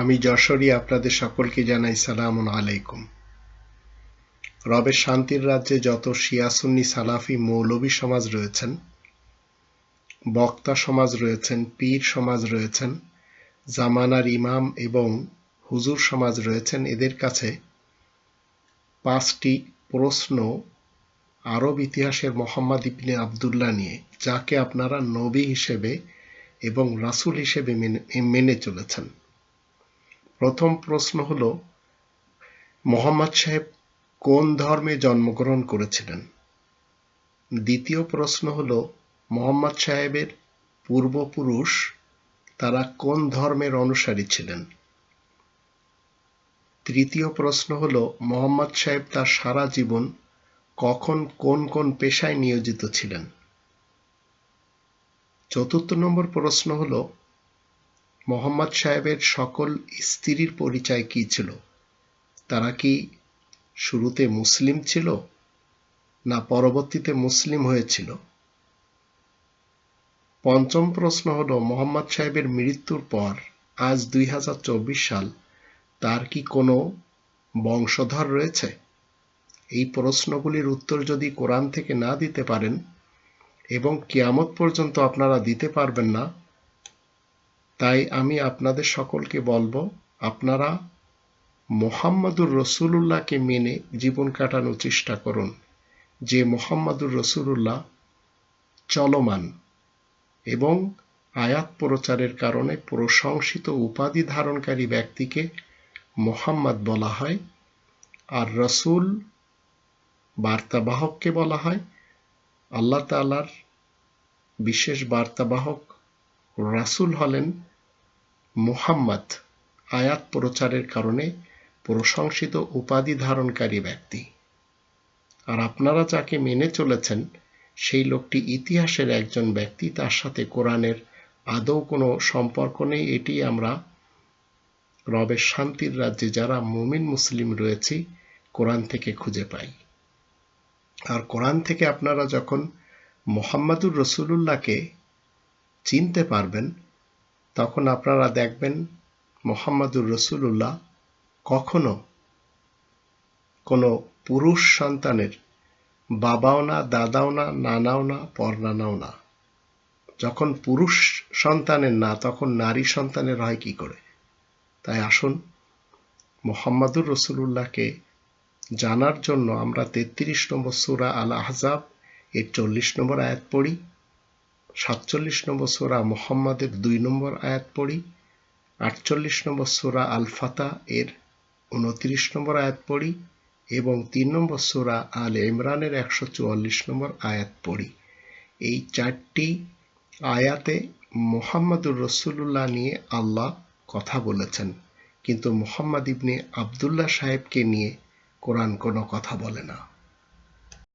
আমি যশোরী আপনাদের সকলকে জানাই সালাম আলাইকুম। রবের শান্তির রাজ্যে যত শিয়াসুন্নি সালাফি মৌলবী সমাজ রয়েছেন, বক্তা সমাজ রয়েছেন, পীর সমাজ রয়েছেন, জামানার ইমাম এবং হুজুর সমাজ রয়েছেন, এদের কাছে পাঁচটি প্রশ্ন আরব ইতিহাসের মোহাম্মদ ইবনে আবদুল্লাহ নিয়ে, যাকে আপনারা নবী হিসেবে এবং রাসূল হিসেবে মেনে চলেছেন। প্রথম প্রশ্ন হল, মোহাম্মদ সাহেব কোন ধর্মে জন্মগ্রহণ করেছিলেন? দ্বিতীয় প্রশ্ন হল, মোহাম্মদ সাহেবের পূর্বপুরুষ তারা কোন ধর্মের অনুসারী ছিলেন? তৃতীয় প্রশ্ন হল, মোহাম্মদ সাহেব তার সারা জীবন কখন কোন কোন পেশায় নিয়োজিত ছিলেন? চতুর্থ নম্বর প্রশ্ন হল মোহাম্মদ সাহেবের সকল স্ত্রীর পরিচয় কি ছিল? তারা কি শুরুতে মুসলিম ছিল না পরবর্তীতে মুসলিম হয়েছিল? পঞ্চম প্রশ্ন হল, মোহাম্মদ সাহেবের মৃত্যুর পর আজ দুই হাজার চব্বিশ সাল তার কি কোনো বংশধর রয়েছে? এই প্রশ্নগুলির উত্তর যদি কোরআন থেকে না দিতে পারেন এবং কিয়ামত পর্যন্ত আপনারা দিতে পারবেন না তাই আমি আপনাদের সকলকে বলব, আপনারা মোহাম্মদুর রসুল্লাহকে মেনে জীবন কাটানোর চেষ্টা করুন। যে মোহাম্মদুর রসুল্লাহ চলমান এবং আয়াত প্রচারের কারণে প্রশংসিত উপাধি ধারণকারী ব্যক্তিকে মোহাম্মদ বলা হয় আর রসুল বার্তাবাহককে বলা হয়। আল্লাহ তালার বিশেষ বার্তাবাহক রাসুল হলেন মুহাম্মদ, আয়াত প্রচারের কারণে প্রশংসিত উপাধি ধারণকারী ব্যক্তি। আর আপনারা যাকে মেনে চলেছেন, সেই লোকটি ইতিহাসের একজন ব্যক্তি, তার সাথে কোরআনের আদৌ কোনো সম্পর্ক নেই, এটি আমরা রবের শান্তির রাজ্যে যারা মুমিন মুসলিম রয়েছি, কোরআন থেকে খুঁজে পাই। আর কোরআন থেকে আপনারা যখন মোহাম্মদুর রসুল্লাহকে চিনতে পারবেন, তখন আপনারা দেখবেন মোহাম্মদুর রসুল্লাহ কখনো কোনো পুরুষ সন্তানের বাবাও না, দাদাও না, নানাও না, পরনানাও না। যখন পুরুষ সন্তানের না, তখন নারী সন্তানের হয় কি করে? তাই আসুন, মোহাম্মদুর রসুল্লাহকে জানার জন্য আমরা তেত্রিশ নম্বর সুরা আল আহজাব এর চল্লিশ নম্বর আয়াত পড়ি। সাতচল্লিশ নম্বর সোরা মোহাম্মদের দুই নম্বর আয়াত পড়ি, আটচল্লিশ নম্বর সোরা আল ফাতা এর উনত্রিশ নম্বর আয়াত পড়ি এবং তিন নম্বর সোরা আল ইমরানের একশো চুয়াল্লিশ নম্বর আয়াত পড়ি। এই চারটি আয়াতে মোহাম্মদুর রসুল্লাহ নিয়ে আল্লাহ কথা বলেছেন, কিন্তু মোহাম্মদ ইবনে আবদুল্লাহ সাহেবকে নিয়ে কোরআন কোনো কথা বলে না।